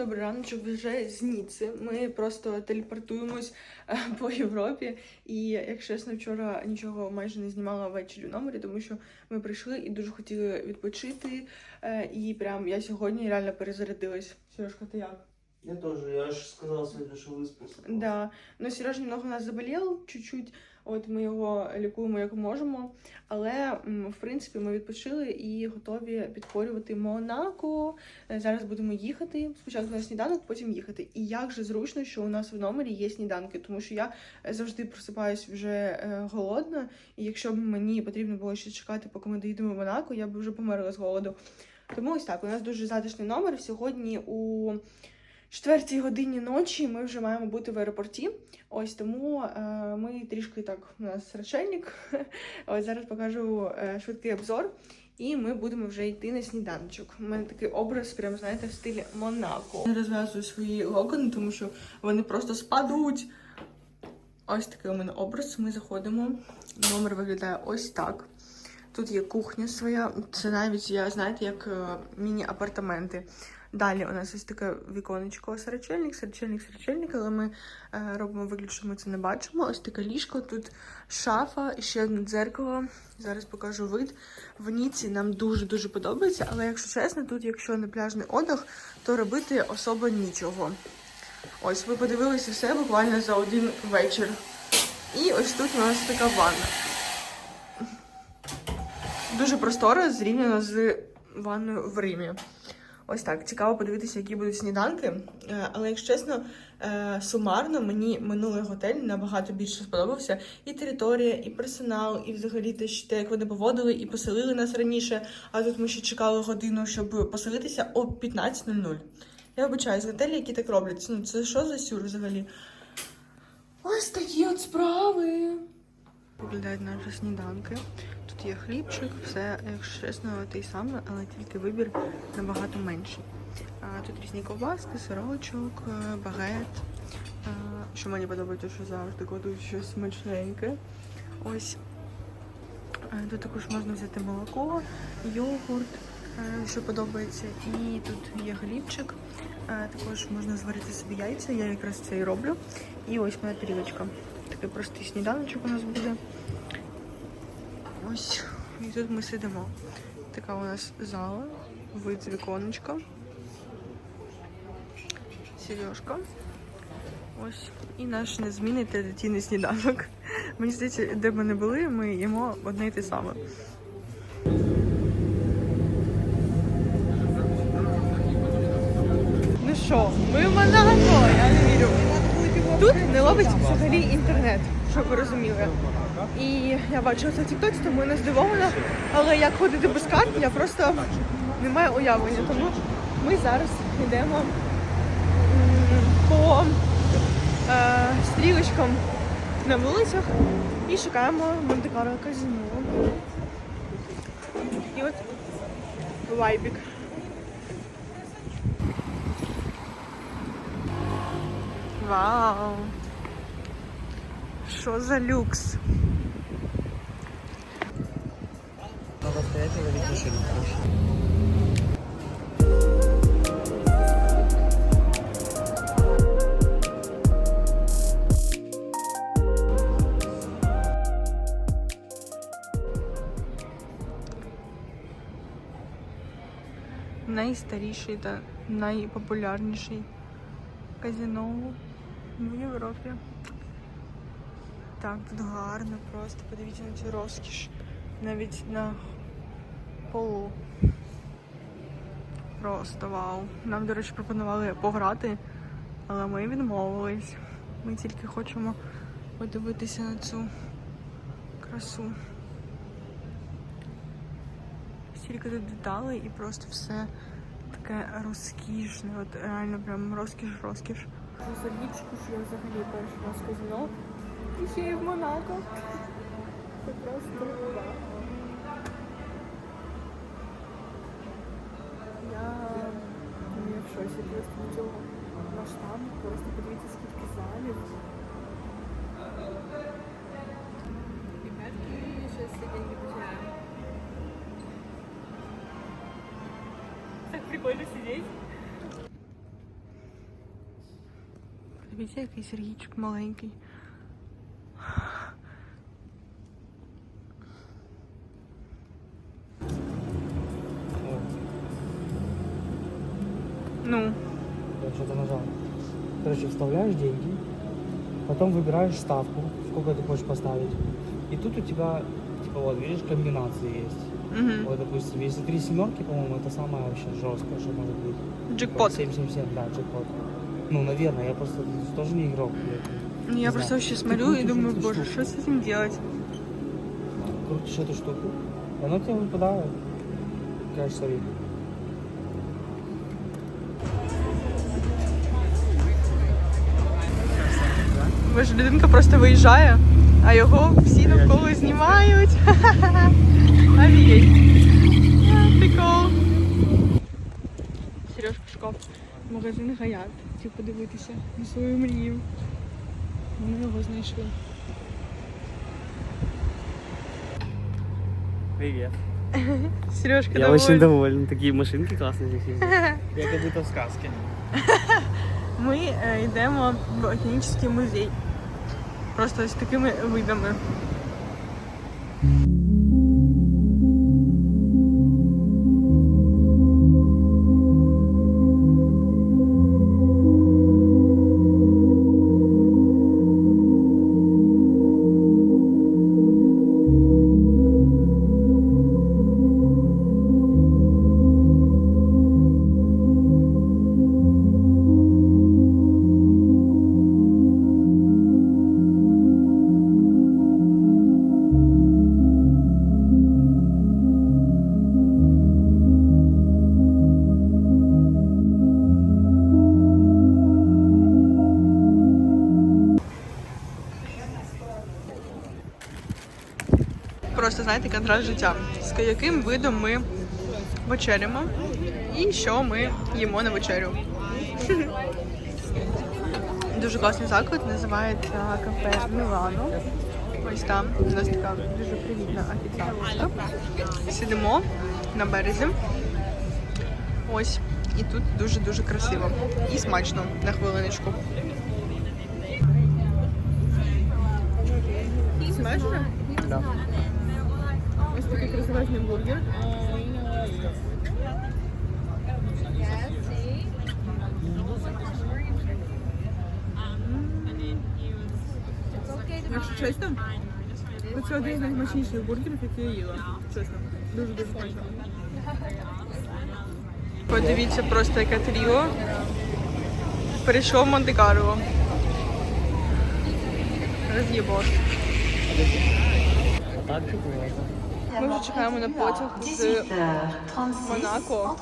добрий раночок вже з Ніци. Ми просто телепортуємось е, по Європі. І, якщо чесно, вчора нічого майже не знімала ввечері в номері, тому що ми прийшли і дуже хотіли відпочити. Е, І прям я сьогодні реально перезарядилась. Сережка, ти як? Я тоже, я аж сказал сегодня, что выспался. Да. Ну, Сережа немного у нас заболів чуть-чуть. От ми його лікуємо як можемо. Але в принципі ми відпочили і готові підкорювати Монако. Е, Зараз будемо їхати. Спочатку на сніданок, потім їхати. І як же зручно, що у нас в номері є сніданки, тому що я е, завжди просипаюсь вже е, голодна. І якщо б мені потрібно було ще чекати, поки ми доїдемо в Монако, я б вже померла з голоду. Тому ось так, у нас дуже затишний номер. Сьогодні у четвертій годині ночі ми вже маємо бути в аеропорті. Ось тому е, ми трішки так, у нас речельник. Ось зараз покажу е, швидкий обзор, і ми будемо вже йти на сніданочок. У мене такий образ, прям знаєте, в стилі Монако. Я розв'язую свої локони, тому що вони просто спадуть. Ось такий у мене образ. Ми заходимо. Номер виглядає ось так. Тут є кухня своя. Це навіть, я знаєте, як е, міні-апартаменти. Далі у нас ось таке віконечко, серечельник, серечельник, серечельник, але ми е, робимо вигляд, що ми це не бачимо. Ось таке ліжко, тут шафа, ще одне дзеркало. Зараз покажу вид. В Ніці нам дуже-дуже подобається, але якщо чесно, тут, якщо не пляжний одяг, то робити особо нічого. Ось ви подивилися все буквально за один вечір. І ось тут у нас така ванна. Дуже просторо зрівняно з ванною в Римі. Ось так. Цікаво подивитися, які будуть сніданки. Е, Але якщо чесно, е, сумарно мені минулий готель набагато більше сподобався. І територія, і персонал, і взагалі те, як вони поводили і поселили нас раніше. А тут ми ще чекали годину, щоб поселитися о 15.00. Я вибачаю, з готелі, які так роблять. Ну це що за сюр взагалі? Ось такі от справи. Виглядають наші сніданки. Тут є хлібчик, все, якщо чесно, той самий, але тільки вибір набагато менший. Тут різні ковбаски, сирочок, е, багет. Що мені подобається, що завжди кладуть щось смачненьке. Ось. Е, Тут також можна взяти молоко, йогурт, е, що подобається. І тут є хлібчик. Е, Також можна зварити собі яйця, я якраз це і роблю. І ось моя тарілочка. Такий простий сніданочок у нас буде. Ось, і тут ми сидимо. Така у нас зала, вид з віконечка. Сережка. Ось. І наш незмінний традиційний сніданок. Мені здається, де б ми не були, ми їмо одне й те саме. Ну що, ми в Монако, я не вірю. Тут не ловить взагалі інтернет, щоб ви розуміли. І я бачила це в тому я не здивована. Але як ходити без карт, я просто не маю уявлення. Тому ми зараз йдемо по е, стрілочкам на вулицях і шукаємо Монте-Карло казино. І от вайбік. Вау! Що за люкс? Найстаріший та найпопулярніший казино в Європі. Так, тут гарно просто. Подивіться на цю розкіш. Навіть на полу. Просто вау. Нам, до речі, пропонували пограти, але ми відмовились. Ми тільки хочемо подивитися на цю красу. Стільки тут деталей і просто все таке розкішне. От реально прям розкіш, розкіш. Залічку, що я взагалі перший раз казино. І ще й в Монако. Це просто це просто до цього масштабу, просто подивіться, скільки залів. Так прикольно сидеть. Дивіться, який Сергійчик маленький. Короче, вставляешь деньги, потом выбираешь ставку, сколько ты хочешь поставить. И тут у тебя, типа вот, видишь, комбинации есть. угу. Вот, допустим, если три семерки, по-моему, это самое вообще жесткое, что может быть. джекпот. 777, да, джекпот. Ну, наверное, я просто тоже не игрок. Ну, я Не просто знаю. вообще смотрю и думаю, боже, что с этим делать? Крутишь эту штуку, и оно тебе выпадает. Кэш смотри. Боже, людинка просто виїжджає, а його всі навколо знімають. Офігеть. А, Прикол. Сереж Пушков. Магазин Гаят. Хотів подивитися на свою мрію. Ми його знайшли. Привет. Сережка, Я доволі. очень доволен. Такие машинки классные здесь. Я как будто в сказке. Ми е, йдемо в ботанічний музей. Просто з такими видами. Знаєте, контраст життя. З яким видом ми вечерямо і що ми їмо на вечерю. Дуже класний заклад, називається кафе Мілано. Ось там у нас така дуже привітна офіціантка. Сидимо на березі. Ось. І тут дуже-дуже красиво. І смачно на хвилиночку. Смачно? Да. Ось такий красивезний бургер. Якщо чесно, то це один з найсмачніших бургерів, які я їла. Чесно. Дуже-дуже смачно. Подивіться просто яке тріо. Перейшло в Монте-Карло. Роз'єбош. Так. Ми вже чекаємо на потяг з Монако.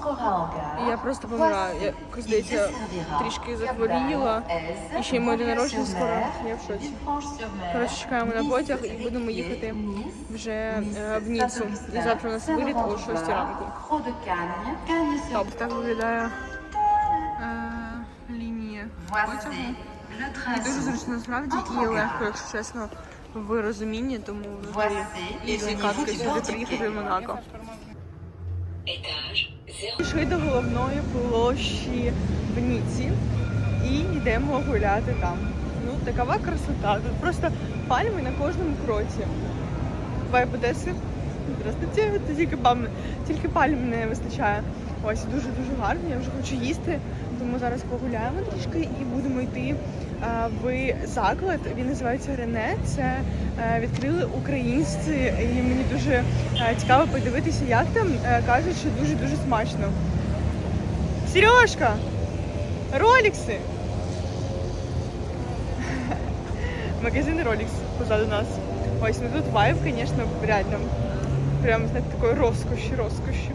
І я просто помираю. Я, здається, трішки захворіла. І ще й моє народження скоро. Я в шоці. Коротше, чекаємо на потяг і будемо їхати вже е, в Ніцу. І завтра у нас виліт о 6 ранку. Топ. Так виглядає е, лінія потягу. Дуже зручно насправді і легко, якщо чесно, в розумінні, тому взагалі ізі катки сюди приїхати в Монако. Пішли до головної площі в Ніці і йдемо гуляти там. Ну, такова красота. Тут просто пальми на кожному кроці. Вайб Одеси. Здравствуйте, тільки пальм, тільки пальм не вистачає. Ось дуже-дуже гарно. Я вже хочу їсти, тому зараз погуляємо трішки і будемо йти е, в заклад. Він називається Рене. Це е, відкрили українці, і мені дуже е, цікаво подивитися, як там кажуть, що дуже дуже смачно. Сережка! Ролікси! Магазин Ролікс позаду нас. Ось, ну тут вайб, звісно, реально. Прям знаєте, такої розкоші, розкоші.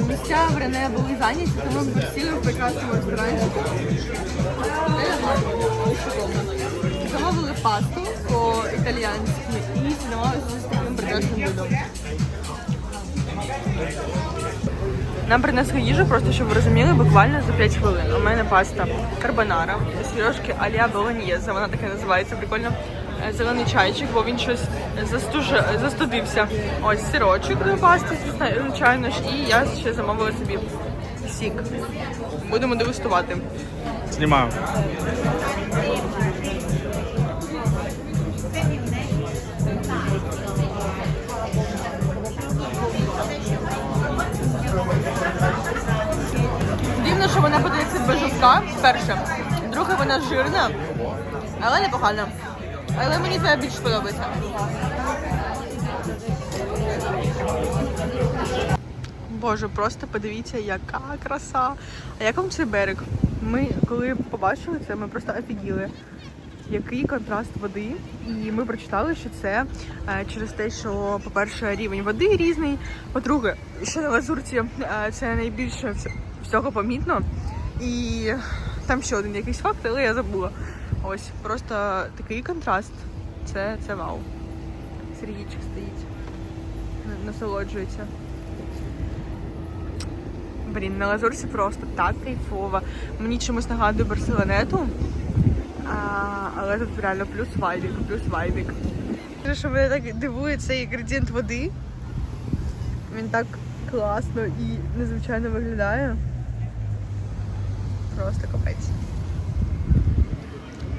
Коротше, місця в Рене були зайняті, тому ми сіли в прекрасному ресторанчику. Замовили пасту по-італіянськи і цінувалися з таким прекрасним видом. Нам принесли їжу, просто щоб ви розуміли, буквально за 5 хвилин. У мене паста карбонара, Сережки алія болоньєза, вона таке називається, прикольно. Зелений чайчик, бо він щось застуж... застудився. Ось сирочок до пасти, звичайно ж, і я ще замовила собі сік. Будемо дегустувати. Снимаю. Дивно, що вона подається без жовтка, перше. Друге, вона жирна, але непогана. Але мені це більш подобається. Боже, просто подивіться, яка краса. А як вам цей берег? Ми коли побачили це, ми просто офігіли. Який контраст води, і ми прочитали, що це е, через те, що, по-перше, рівень води різний. По-друге, що на лазурці е, це найбільше всього помітно. І там ще один якийсь факт, але я забула. Ось просто такий контраст. Це, це вау. Сергійчик стоїть, насолоджується. Блін, на лазурці просто так кайфово. Мені чомусь нагадує Барселонету. А, але тут реально плюс вайбік, плюс вайбік. Що мене так дивує цей градієнт води. Він так класно і незвичайно виглядає. Просто капець.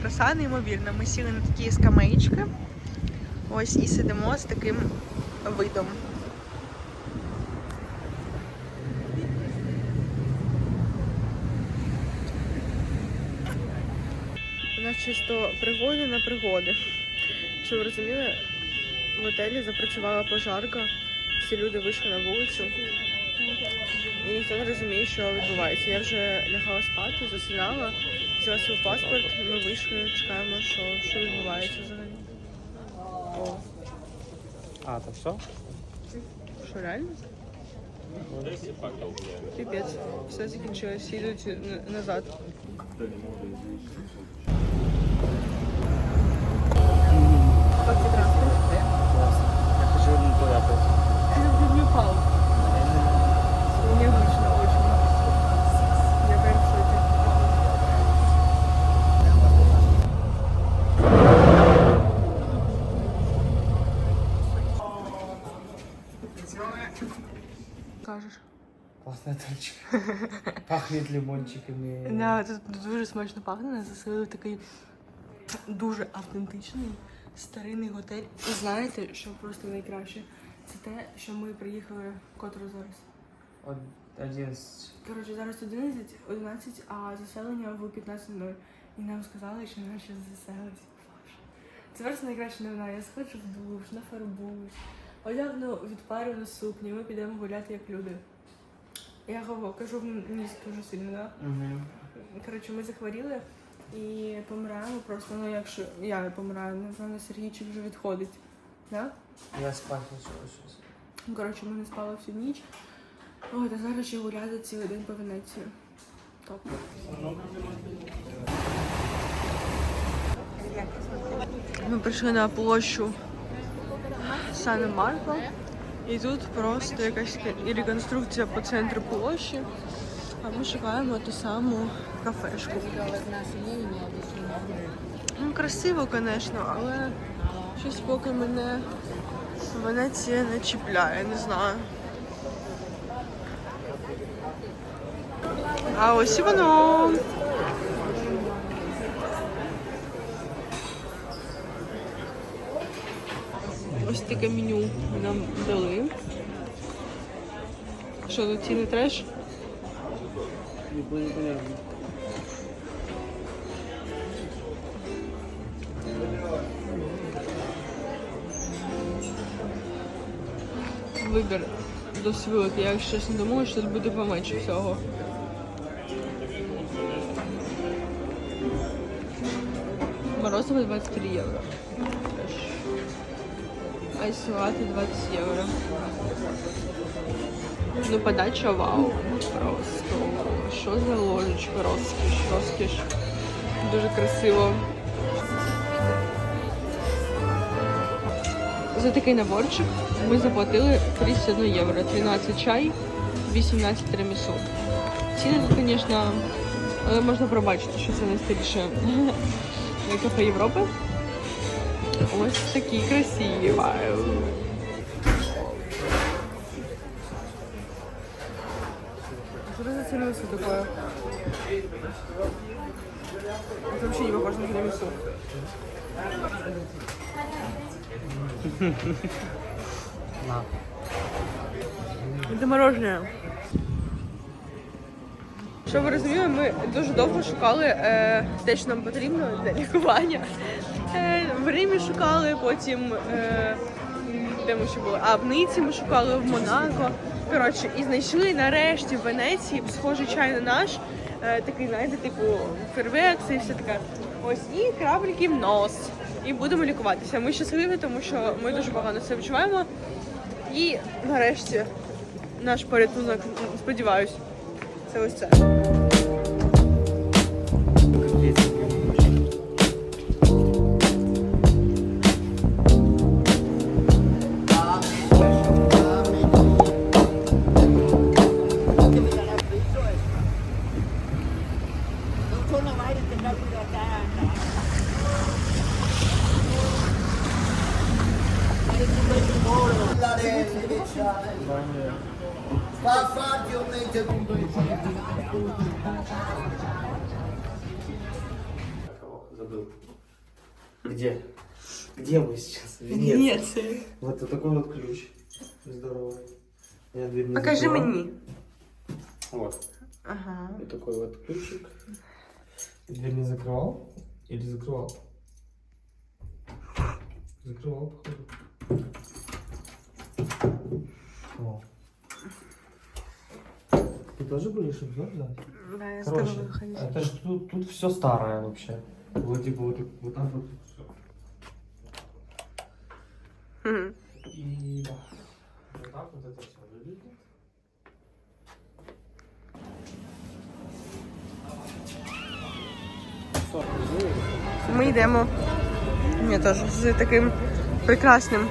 Краса неймовірна. Ми сіли на такі скамеїчки. Ось і сидимо з таким видом. У нас чисто пригоди на пригоди. Що ви розуміли, в готелі запрацювала пожарка, всі люди вийшли на вулицю. І ніхто не розуміє, що відбувається. Я вже лягала спати, засинала, взяла свій паспорт, ми вийшли, чекаємо, що, що відбувається взагалі. О, А, это все? що реально? Піпець, все закінчилось, всі йдуть на- назад. Я Пахнет лимончиками. Да, тут дуже смачно пахне. Заселили такий дуже автентичний старинний готель. І знаєте, що просто найкраще? Це те, що ми приїхали котру зараз. Од- Одиннадцать. Коротше, зараз 11, 11, а заселення в 15.00. І нам сказали, що наші заселились. Це просто найкраща новина. Я сходжу в душ, нафарбуюсь, одягну відпарювану сукню, ми підемо гуляти як люди. Я говорю, кажу в ніс дуже сильно, да? Угу. Коротше, ми захворіли і помираємо просто, ну якщо я помираю, напевно, Сергійчик вже відходить. Да? Я хочу сейчас. Ну, Коротше, ми не спали всю ніч. Ой, та зараз ще гуляти цілий день по Венеції. Топ. Ми прийшли на площу Сан Марко. І тут просто якась реконструкція по центру площі. А ми шукаємо ту саму кафешку. Ну, красиво, звісно, але щось поки мене Венеція не чіпляє, не знаю. А ось і воно. Ось таке меню нам дали. Що тут ціни треш? Вибір досить великий. Я якщо чесно думала, що тут буде поменше всього. Морозиво 23 євро. Айсувати 20 євро. Ну, подача вау. Просто. Що за ложечка? Розкіш, розкіш. Дуже красиво. За такий наборчик ми заплатили 31 євро, 13 чай, 18 тремісу. Ціни тут, звісно, але можна пробачити, що це найстаріше кафе Європи. Ось такі красиві. Вау. Что это за тирамису такое? Это вообще не похоже на тирамису. На. Это мороженое. Щоб ви розуміли, ми дуже довго шукали е, те, що нам потрібно для лікування. В Римі шукали, потім е, де ми ще були? А в Ниці ми шукали в Монако. Коротше, і знайшли нарешті в Венеції схожий чай на наш. Е, такий, знаєте, типу фервекс і все таке. Ось і краплики в нос. І будемо лікуватися. Ми щасливі, тому що ми дуже погано це відчуваємо. І нарешті наш порятунок, сподіваюсь, це ось це. Fa farti un mente Забыл. Где? Где мы сейчас? В Венеции. Венеція. Вот вот такой вот ключ. Здоровый. Я не Покажи закрывал. мені. Вот. Ага. Вот такой вот ключик. Дверь не закрывал? Или закрывал? Закрывал, походу. О. Ты тоже будешь обзор взять? Да, я Короче, сказала виходити. это ж тут, тут все старое вообще. Вот типа вот, вот так вот все. Мгм. И да. Вот так вот это все выглядит. Ми йдемо я теж, з таким прекрасним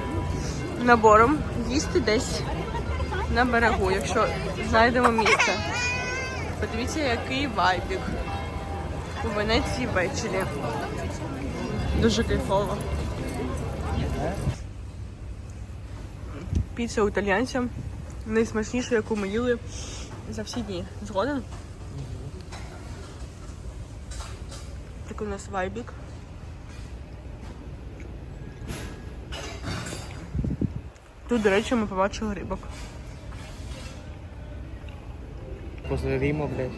набором їсти десь на берегу, якщо знайдемо місце. Подивіться, який вайбік у Венеції ввечері. Дуже кайфово. Піца у італійця найсмачніша, яку ми їли за всі дні. Згоден? Такий у нас вайбік. Тут, до речі, ми побачили рибок. Рима, блядь.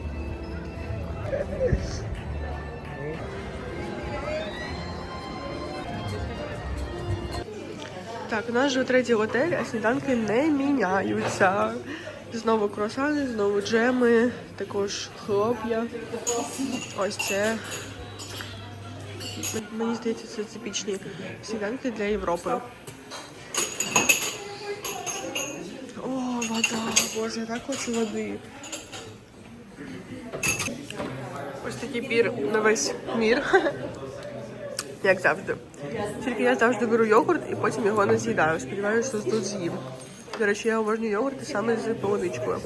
Так, у нас вже третій готель, а сніданки не міняються. Знову круасани, знову джеми, також хлоп'я. Ось це. Мені здається, це типічні сніданки для Європи. Боже, я так хочу води. Ось такий пір на весь мір. Як завжди. Тільки я завжди беру йогурт і потім його не з'їдаю. Сподіваюся, що тут з'їм. До речі, я обожнюю йогурти саме з полуничкою.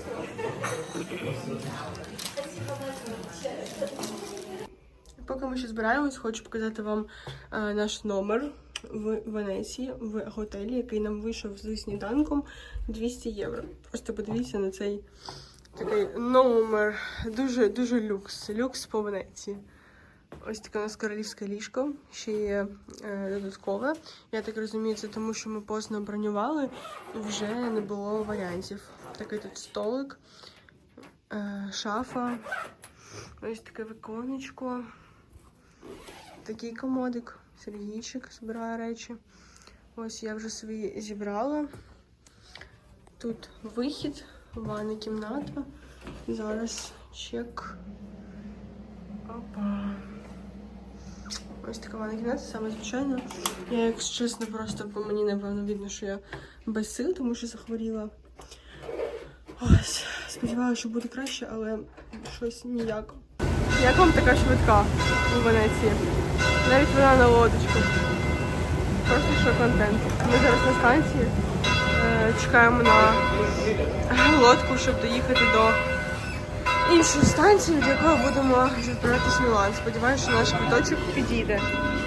Поки ми ще збираємось, хочу показати вам е, наш номер в Венеції в готелі, який нам вийшов з сніданком 200 євро. Просто подивіться на цей такий номер. Дуже дуже люкс. Люкс по Венеції. Ось таке у нас королівське ліжко, ще є е, додаткове. Я так розумію, це тому, що ми поздно бронювали і вже не було варіантів. Такий тут столик, е, шафа, ось таке віконечко, такий комодик, Сергійчик збирає речі. Ось я вже свої зібрала. Тут вихід, ванна кімната. Зараз чек. Опа. Ось така ванна кімната, саме звичайно. Я, якщо чесно, просто по мені напевно видно, що я без сил, тому що захворіла. Ось, сподіваюся, що буде краще, але щось ніяк. Як вам така швидка у Венеції? Навіть вона на лодочку. Просто що контент. Ми зараз на станції. е, Чекаємо на лодку, щоб доїхати до іншу станцію, до якої будемо відправлятися в Мілан. Сподіваюся, що наш квиточок підійде.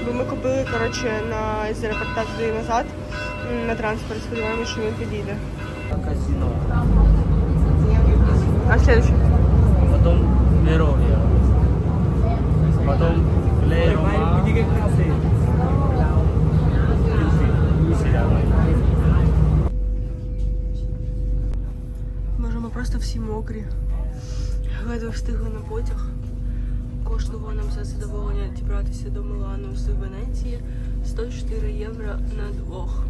Бо ми купили коротше на з аеропорта туди і назад на транспорт. Сподіваємося, що він підійде. Казино. А следующий? Потом Веровья. Потом. Може, ми просто всі мокрі. Ледве встигли на потяг. Коштувало нам за задоволення дібратися до Милану з Венеції 104 євро на двох.